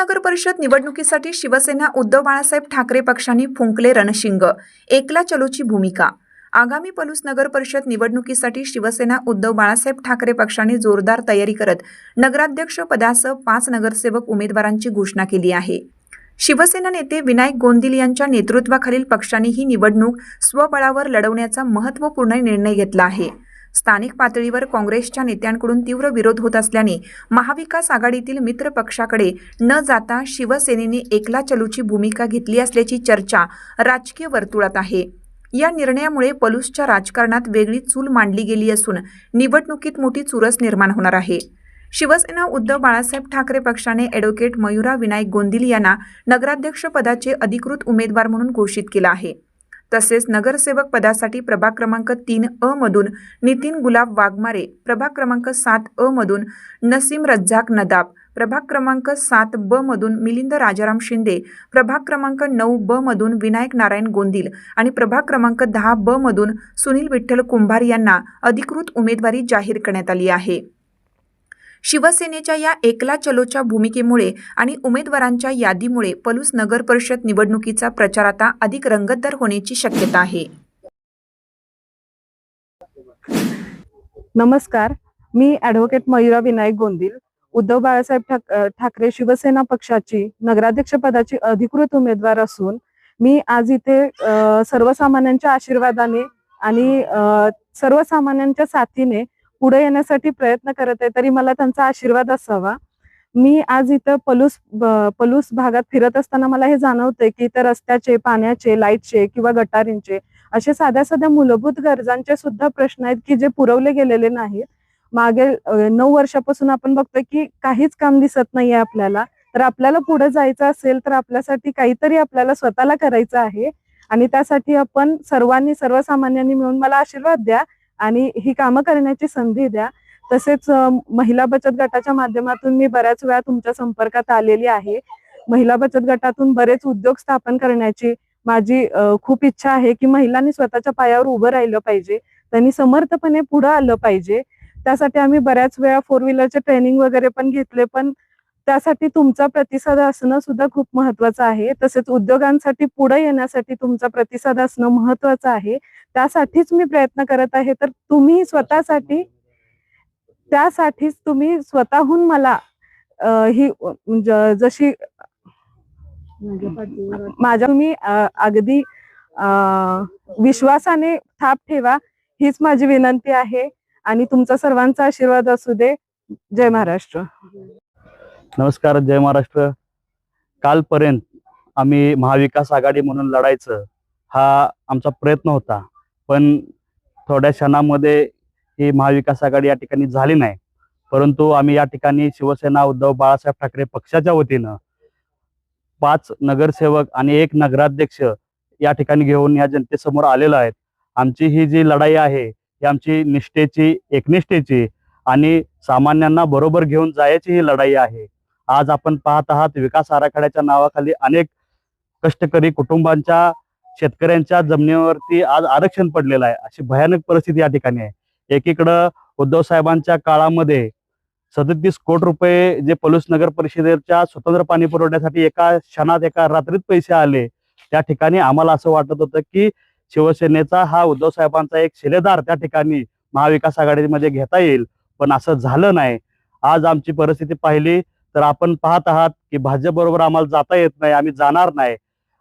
नगर परिषद निवडणुकीसाठी शिवसेना उद्धव बाळासाहेब ठाकरे पक्षांनी फुंकले रणशिंग. एकला चलोची भूमिका. आगामी पलूस नगर परिषद निवडणुकीसाठी शिवसेना उद्धव बाळासाहेब ठाकरे पक्षाने जोरदार तयारी करत नगराध्यक्ष पदासह पाच नगरसेवक उमेदवारांची घोषणा केली आहे. शिवसेना नेते विनायक गोंदिल यांच्या नेतृत्वाखालील पक्षाने ही निवडणूक स्वबळावर लढवण्याचा महत्त्वपूर्ण निर्णय घेतला आहे. स्थानिक पातळीवर काँग्रेसच्या नेत्यांकडून तीव्र विरोध होत असल्याने महाविकास आघाडीतील मित्र पक्षाकडे न जाता शिवसेनेने एकला चलूची भूमिका घेतली असल्याची चर्चा राजकीय वर्तुळात आहे. या निर्णयामुळे पलूसच्या राजकारणात वेगळी चूल मांडली गेली असून निवडणुकीत मोठी चुरस निर्माण होणार आहे. शिवसेना उद्धव बाळासाहेब ठाकरे पक्षाने ॲडव्होकेट मयुरा विनायक गोंदिल यांना नगराध्यक्ष पदाचे अधिकृत उमेदवार म्हणून घोषित केलं आहे. तसेच नगरसेवक पदासाठी प्रभाग क्रमांक तीन अ मधून नितीन गुलाब वाघमारे प्रभाग क्रमांक सात अ मधून नसीम रज्जाक नदाब प्रभाग क्रमांक सात ब मधून मिलिंद राजाराम शिंदे प्रभाग क्रमांक नऊ ब मधून विनायक नारायण गोंदिल आणि प्रभाग क्रमांक दहा ब मधून सुनील विठ्ठल कुंभार यांना अधिकृत उमेदवारी जाहीर करण्यात आली आहे. शिवसेनेच्या या एकला चलोच्या भूमिकेमुळे आणि उमेदवारांच्या यादीमुळे पलूस नगर परिषद निवडणुकीचा प्रचार आता अधिक रंगतदार होण्याची शक्यता आहे. नमस्कार. मी ॲडव्होकेट मयुरा विनायक गोंदिल. उद्धव बाळासाहेब ठाक ठाकरे शिवसेना पक्षाची नगराध्यक्ष पदाची अधिकृत उमेदवार असून मी आज इथे सर्वसामान्यांच्या आशीर्वादाने आणि सर्वसामान्यांच्या साथीने पुढे येण्यासाठी प्रयत्न करत आहे तरी मला त्यांचा आशीर्वाद असावा. मी आज इथं पलूस पलूस भागात फिरत असताना मला हे जाणवते की इथं रस्त्याचे पाण्याचे लाईटचे किंवा गटारींचे असे साध्या साध्या मूलभूत गरजांचे सुद्धा प्रश्न आहेत की जे पुरवले गेलेले नाहीत. मागे नऊ वर्षापासून आपण बघतोय की काहीच काम दिसत नाहीये आपल्याला. तर आपल्याला पुढे जायचं असेल तर आपल्यासाठी काहीतरी आपल्याला स्वतःला करायचं आहे. आणि त्यासाठी आपण सर्वांनी सर्वसामान्यांनी मिळून मला आशीर्वाद द्या. आणि ही कामं करण्याची संधी द्या. तसेच महिला बचत गटाच्या माध्यमातून मी बऱ्याच वेळा तुमच्या संपर्कात आलेली आहे. महिला बचत गटातून बरेच उद्योग स्थापन करण्याची माझी खूप इच्छा आहे की महिलांनी स्वतःच्या पायावर उभं राहिलं पाहिजे. त्यांनी समर्थपणे पुढं आलं पाहिजे. त्यासाठी आम्ही बऱ्याच वेळा फोर व्हीलरचे ट्रेनिंग वगैरे पण घेतले पण त्यासाठी तुमचा प्रतिसाद असणं सुद्धा खूप महत्वाचं आहे. तसेच उद्योगांसाठी पुढे येण्यासाठी तुमचा प्रतिसाद असणं महत्वाचं आहे. त्यासाठीच मी प्रयत्न करत आहे. तर तुम्ही स्वतःसाठी त्यासाठीच तुम्ही स्वतःहून मला ही म्हणजे जशी माझ्या तुम्ही अगदी विश्वासाने थाप ठेवा हीच माझी विनंती आहे. आणि तुमचा सर्वांचा आशीर्वाद असू दे. जय महाराष्ट्र. नमस्कार जय महाराष्ट्र. कालपर्यंत आम्ही महाविकास आघाडी म्हणून लढायचं हा आमचा प्रयत्न होता. पण थोड्या क्षणामध्ये ही महाविकास आघाडी या ठिकाणी झाली नाही. परंतु आम्ही या ठिकाणी शिवसेना उद्धव बाळासाहेब ठाकरे पक्षाच्या वतीनं पाच नगरसेवक आणि एक नगराध्यक्ष या ठिकाणी घेऊन या जनतेसमोर आलेलो आहेत. आमची ही जी लढाई आहे ही आमची निष्ठेची एकनिष्ठेची आणि सामान्यांना बरोबर घेऊन जायची ही लढाई आहे. आज आपण पाहत आहात विकास आराखड्याच्या नावाखाली अनेक कष्टकरी कुटुंबांच्या शेतकऱ्यांच्या जमिनीवरती आज आरक्षण पडलेलं आहे. अशी भयानक परिस्थिती या ठिकाणी आहे. एकीकडं उद्धव साहेबांच्या काळामध्ये सदतीस कोटी रुपये जे पलूस नगर परिषदेच्या स्वतंत्र पाणी पुरवठ्यासाठी एका क्षणात एका रात्रीत पैसे आले. त्या ठिकाणी आम्हाला असं वाटत होतं की शिवसेनेचा हा उद्धव साहेबांचा एक शिलेदार त्या ठिकाणी महाविकास आघाडीमध्ये घेता येईल. पण असं झालं नाही. आज आमची परिस्थिती पाहिली. तर आपण पाहत आहात की भाजप बरोबर आम्हाला जाता येत नाही आम्ही जाणार नाही.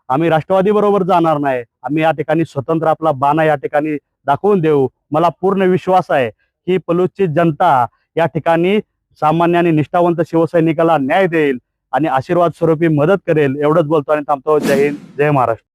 आम्ही राष्ट्रवादी बरोबर जाणार नाही. आम्ही या ठिकाणी स्वतंत्र आपला बाणा या ठिकाणी दाखवून देऊ. मला पूर्ण विश्वास आहे की पलूसची जनता या ठिकाणी सामान्य आणि निष्ठावंत शिवसैनिकाला न्याय देईल आणि आशीर्वाद स्वरूपी मदत करेल. एवढंच बोलतो आणि थांबतो. जय हिंद जय महाराष्ट्र.